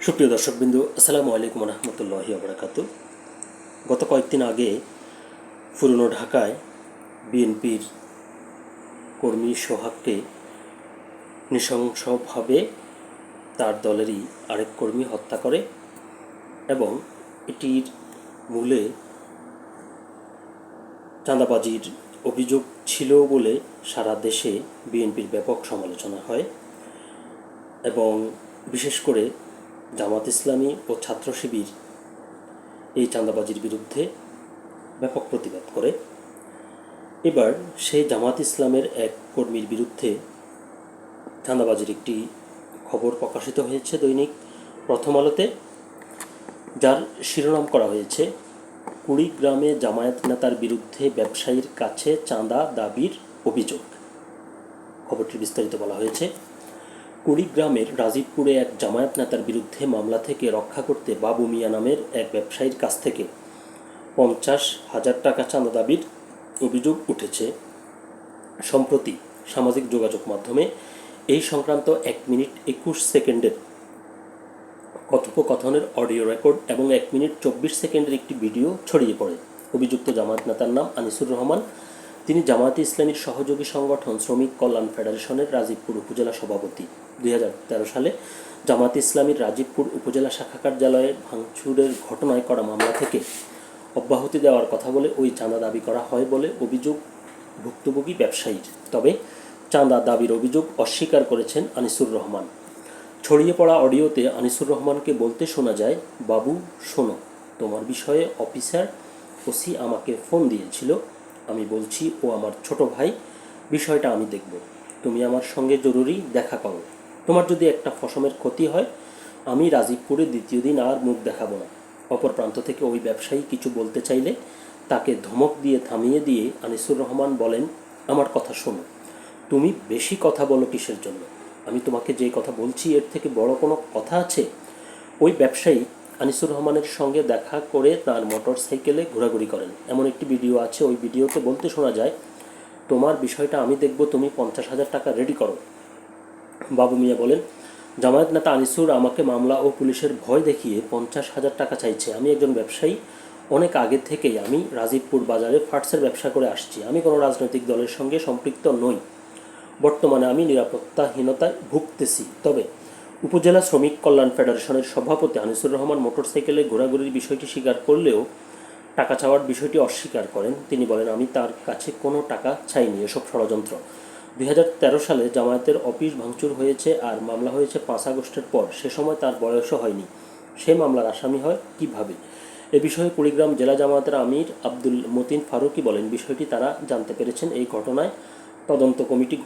সুপ্রিয় দর্শকবিন্দু, আসসালামু আলাইকুম রহমতুল্লাহি আবরাকাত গত কয়েকদিন আগে পুরনো ঢাকায় বিএনপির কর্মী সোহাগকে নৃশংসভাবে তার দলেরই আরেক কর্মী হত্যা করে এবং এটির মূলে চাঁদাবাজির অভিযোগ ছিল বলে সারা দেশে বিএনপির ব্যাপক সমালোচনা হয় এবং বিশেষ করে জামাত ইসলামী ও ছাত্র শিবির এই চাঁদাবাজির বিরুদ্ধে ব্যাপক প্রতিবাদ করে। এবার সেই জামাত ইসলামের এক কর্মীর বিরুদ্ধে চাঁদাবাজির একটি খবর প্রকাশিত হয়েছে দৈনিক প্রথম আলোতে, যার শিরোনাম করা হয়েছে, কুড়িগ্রামে জামায়াত নেতার বিরুদ্ধে ব্যবসায়ীর কাছে চাঁদা দাবির অভিযোগ। খবরটি বিস্তারিত বলা হয়েছে কুড়িগ্রামের রাজীবপুরে এক জামায়াত নেতার বিরুদ্ধে মামলা থেকে রক্ষা করতে বাবু মিয়া নামের এক ব্যবসায়ীর কাছ থেকে পঞ্চাশ হাজার টাকা চাঁদা দাবির অভিযোগ উঠেছে। সম্প্রতি সামাজিক যোগাযোগ মাধ্যমে এই সংক্রান্ত এক মিনিট একুশ সেকেন্ডের কথোপকথনের অডিও রেকর্ড এবং এক মিনিট চব্বিশ সেকেন্ডের একটি ভিডিও ছড়িয়ে পড়ে। অভিযুক্ত জামায়াত নেতার নাম আনিসুর রহমান তিনি জামায়াতে ইসলামীর সহযোগী সংগঠন শ্রমিক কল্যাণ ফেডারেশনের রাজীবপুর উপজেলা সভাপতি। দুই হাজার তেরো সালে জামায়াতে ইসলামীর রাজীবপুর উপজেলা শাখা কার্যালয়ে ভাঙচুরের ঘটনায় করা মামলা থেকে অব্যাহতি দেওয়ার কথা বলে ওই চাঁদা দাবি করা হয় বলে অভিযোগ ভুক্তভোগী ব্যবসায়ীর। তবে চাঁদা দাবির অভিযোগ অস্বীকার করেছেন আনিসুর রহমান। ছড়িয়ে পড়া অডিওতে আনিসুর রহমানকে বলতে শোনা যায়, বাবু, শোনো, তোমার বিষয়ে অফিসার ওসি আমাকে ফোন দিয়েছিল আমি বলছি, ও আমার ছোট ভাই, বিষয়টা আমি দেখব। তুমি আমার সঙ্গে জরুরি দেখা করো তোমার যদি একটা ফসমের ক্ষতি হয়, আমি রাজীবপুরে দ্বিতীয় দিন আর মুখ দেখাবো না। অপর প্রান্ত থেকে ওই ব্যবসায়ী কিছু বলতে চাইলে তাকে ধমক দিয়ে থামিয়ে দিয়ে আনিসুর রহমান বলেন, আমার কথা শোনো। তুমি বেশি কথা বলো কিসের জন্য? আমি তোমাকে যে কথা বলছি, এর থেকে বড় কোনো কথা আছে? ওই ব্যবসায়ী আনিসুর রহমানের সঙ্গে দেখা করে তার মোটর সাইকেলে ঘোরাঘুরি করেন। এমন একটি ভিডিও আছে, ওই ভিডিওতে বলতে শোনা যায়, তোমার বিষয়টা আমি দেখব, তুমি পঞ্চাশ হাজার টাকা রেডি করো। বাবু মিয়া বলেন, জামায়াত নেতা আনিসুর আমাকে মামলা ও পুলিশের ভয় দেখিয়ে পঞ্চাশ হাজার টাকা চাইছে। আমি একজন ব্যবসায়ী। অনেক আগে থেকেই আমি রাজীবপুর বাজারে ফার্টসের ব্যবসা করে আসছি। আমি কোনো রাজনৈতিক দলের সঙ্গে সম্পৃক্ত নই। বর্তমানে আমি নিরাপত্তাহীনতায় ভুগতেছি। তবে উপজেলা শ্রমিক কল্যাণ ফেডারেশনের সভাপতি আনিসুর রহমান মোটরসাইকেলে ঘোরাঘুরির বিষয়টি স্বীকার করলেও টাকা চাওয়ার বিষয়টি অস্বীকার করেন। তিনি বলেন, আমি তার কাছে কোনো টাকা চাইনি এসব ষড়যন্ত্র। দুই সালে জামায়াতের অফিস ভাঙচুর হয়েছে আর মামলা হয়েছে পাঁচ আগস্টের পর। সে সময় তার বয়সও হয়নি। সে মামলার আসামি হয় কীভাবে? এ বিষয়ে কুড়িগ্রাম জেলা জামায়াতের আমির আব্দুল মতিন ফারুকি বলেন, বিষয়টি তারা জানতে পেরেছেন এই ঘটনায়। তদন্ত কমিটি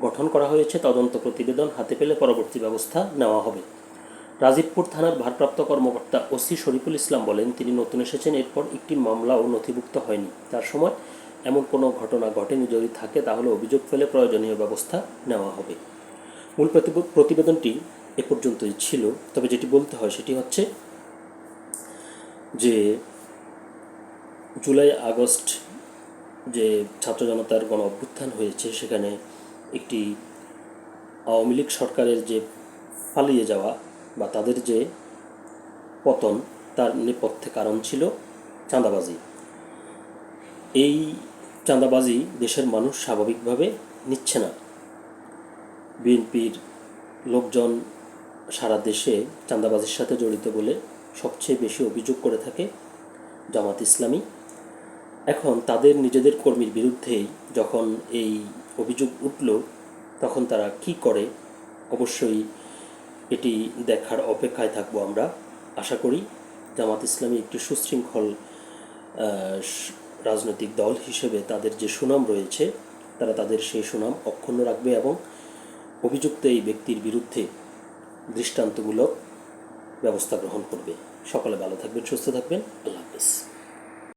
গঠন করা হয়েছে তদন্ত প্রতিবেদন হাতে পেলে পরবর্তী ব্যবস্থা নেওয়া হবে। রাজীবপুর থানার ভারপ্রাপ্ত কর্মকর্তা ওসি শরীফুল ইসলাম বলেন, তিনি নতুন এসেছেন, এরপর একটি মামলাও নথিভুক্ত হয়নি। তার সময় এমন কোনো ঘটনা ঘটেনি, যদি থাকে তাহলে অভিযোগ ফেলে প্রয়োজনীয় ব্যবস্থা নেওয়া হবে। মূল প্রতিব- প্রতিবেদনটি এ পর্যন্তই ছিল। তবে যেটি বলতে হয় সেটি হচ্ছে যে, জুলাই আগস্ট যে ছাত্র জনতার গণ অভ্যুত্থান হয়েছে, সেখানে একটি আওয়ামী লীগ সরকারের যে পালিয়ে যাওয়া বা তাদের যে পতন, তার নেপথ্যে কারণ ছিল চাঁদাবাজি। এই চাঁদাবাজি দেশের মানুষ স্বাভাবিকভাবে নিচ্ছে না। বিএনপির লোকজন সারা দেশে চাঁদাবাজির সাথে জড়িত বলে সবচেয়ে বেশি অভিযোগ করে থাকে জামাত ইসলামী। এখন তাদের নিজেদের কর্মীর বিরুদ্ধেই যখন এই অভিযোগ উঠল, তখন তারা কি করে? অবশ্যই এটি দেখার অপেক্ষায় থাকব আমরা। আশা করি জামাত ইসলামী একটি সুশৃঙ্খল রাজনৈতিক দল হিসেবে তাদের যে সুনাম রয়েছে, তারা তাদের সেই সুনাম অক্ষুণ্ণ রাখবে এবং অভিযুক্ত এই ব্যক্তির বিরুদ্ধে দৃষ্টান্তমূলক ব্যবস্থা গ্রহণ করবে। সকলে ভালো থাকবেন, সুস্থ থাকবেন। আল্লাহ হাফিজ।